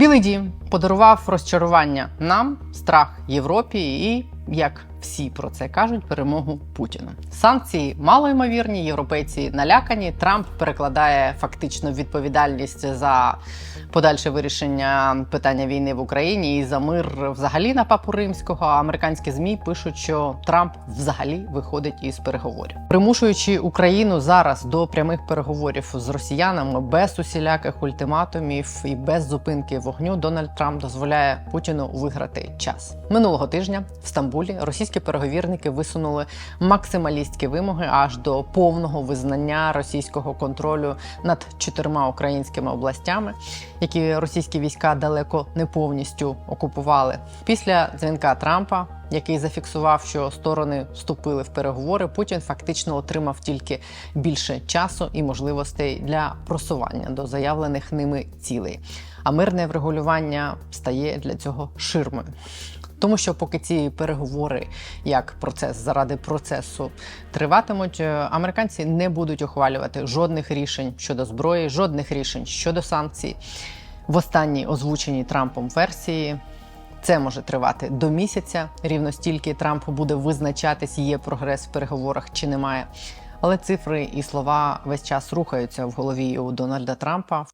Білий дім подарував розчарування нам, страх Європі і, як всі про це кажуть, перемогу Путіну. Санкції малоймовірні, європейці налякані. Трамп перекладає фактично відповідальність за подальше вирішення питання війни в Україні і за мир взагалі на папу римського. Американські змі пишуть, що Трамп взагалі виходить із переговорів, примушуючи Україну зараз до прямих переговорів з росіянами без усіляких ультиматумів і без зупинки вогню. Дональд Трамп дозволяє Путіну виграти час минулого тижня в Стамбулі. Російські переговірники висунули максималістські вимоги аж до повного визнання російського контролю над чотирма українськими областями, які російські війська далеко не повністю окупували. Після дзвінка Трампа, який зафіксував, що сторони вступили в переговори, Путін фактично отримав тільки більше часу і можливостей для просування до заявлених ними цілей. А мирне врегулювання стає для цього ширмою. Тому що поки ці переговори як процес заради процесу триватимуть, е, американці не будуть ухвалювати жодних рішень щодо зброї, жодних рішень щодо санкцій. В останній озвученій Трампом версії це може тривати до місяця. Рівно стільки Трамп буде визначатись, є прогрес в переговорах чи немає. Але цифри і слова весь час рухаються в голові у Дональда Трампа.